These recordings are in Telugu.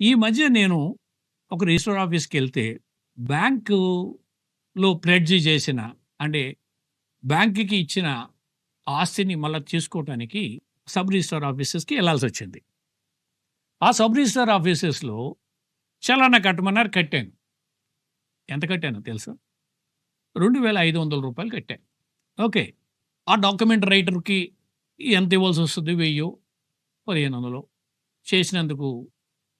ఈ మధ్య నేను ఒక రిజిస్టర్ ఆఫీస్కి వెళ్తే బ్యాంకులో ప్లెడ్జ్ చేసిన అంటే బ్యాంకుకి ఇచ్చిన ఆస్తిని మళ్ళీ తీసుకోవటానికి సబ్ రిజిస్టర్ ఆఫీసెస్కి వెళ్ళాల్సి వచ్చింది. ఆ సబ్ రిజిస్టర్ ఆఫీసెస్లో చలానా కట్టమన్నారు కట్టాను. ఎంత కట్టాను తెలుసా? రెండు వేల ఐదు వందల రూపాయలు కట్టాను. ఓకే. ఆ డాక్యుమెంట్ రైటర్కి ఎంత ఇవ్వాల్సి వస్తుంది? వెయ్యో? పదిహేను వందలు. చేసినందుకు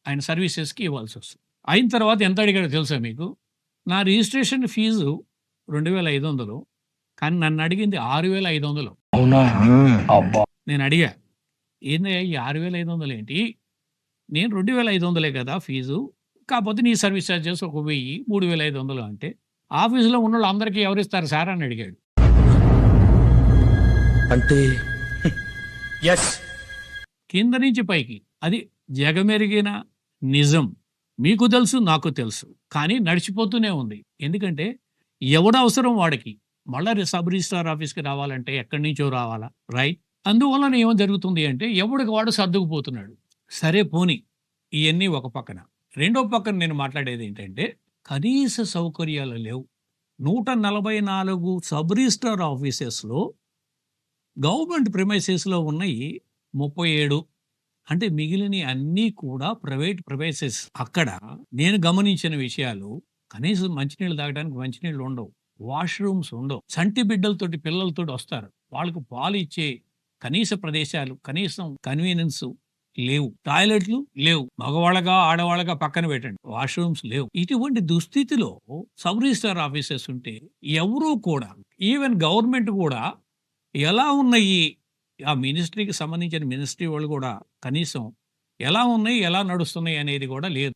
ఆయన సర్వీసెస్కి ఇవ్వాల్సి వస్తుంది. అయిన తర్వాత ఎంత అడిగాడో తెలుసా మీకు? నా రిజిస్ట్రేషన్ ఫీజు రెండు వేల ఐదు వందలు కానీ నన్ను అడిగింది ఆరు వేల ఐదు వందలు. నేను అడిగా ఏందయ్యా ఈ ఆరు వేల ఐదు వందలు ఏంటి? నేను రెండు వేల ఐదు వందలే కదా ఫీజు కాకపోతే నీ సర్వీస్ ఛార్జెస్ ఒక వెయ్యి మూడు వేల ఐదు వందలు అంటే ఆఫీసులో ఉన్న వాళ్ళు అందరికీ ఎవరిస్తారు సార్? అని అడిగాడు. అంటే? ఎస్ కింద నుంచి పైకి. అది జగమెరిగిన నిజం. మీకు తెలుసు నాకు తెలుసు. కానీ నడిచిపోతూనే ఉంది. ఎందుకంటే ఎవడ అవసరం వాడికి? మళ్ళీ సబ్ రిజిస్ట్రార్ ఆఫీస్కి రావాలంటే ఎక్కడి నుంచో రావాలా? రైట్? అందువలన ఏమో జరుగుతుంది అంటే ఎవడికి వాడు సర్దుకుపోతున్నాడు. సరే పోని. ఇవన్నీ ఒక పక్కన. రెండో పక్కన నేను మాట్లాడేది ఏంటంటే కనీస సౌకర్యాలు లేవు. నూట నలభై నాలుగు సబ్ రిజిస్ట్రార్ ఆఫీసెస్లో గవర్నమెంట్ ప్రిమైసెస్లో ఉన్నాయి ముప్పై ఏడు అంటే మిగిలిన అన్నీ కూడా ప్రైవేట్ ప్రవేసెస్ అక్కడ నేను గమనించిన విషయాలు కనీసం మంచినీళ్ళు తాగడానికి మంచినీళ్ళు ఉండవు. వాష్రూమ్స్ ఉండవు. సంటి బిడ్డలతోటి పిల్లలతోటి వస్తారు. వాళ్ళకు పాలు ఇచ్చే కనీస ప్రదేశాలు కనీసం కన్వీనియన్స్ లేవు. టాయిలెట్లు లేవు. మగవాళ్ళగా ఆడవాళ్ళగా పక్కన పెట్టండి. వాష్రూమ్స్ లేవు. ఇటువంటి దుస్థితిలో సబ్ రిజిస్టార్ ఆఫీసెస్ ఉంటే ఎవరూ కూడా ఈవెన్ గవర్నమెంట్ కూడా ఎలా ఉన్నాయి ఆ మినిస్ట్రీకి సంబంధించిన మినిస్ట్రీ వాళ్ళు కూడా కనీసం ఎలా ఉన్నాయి ఎలా నడుస్తున్నాయి అనేది కూడా లేదు.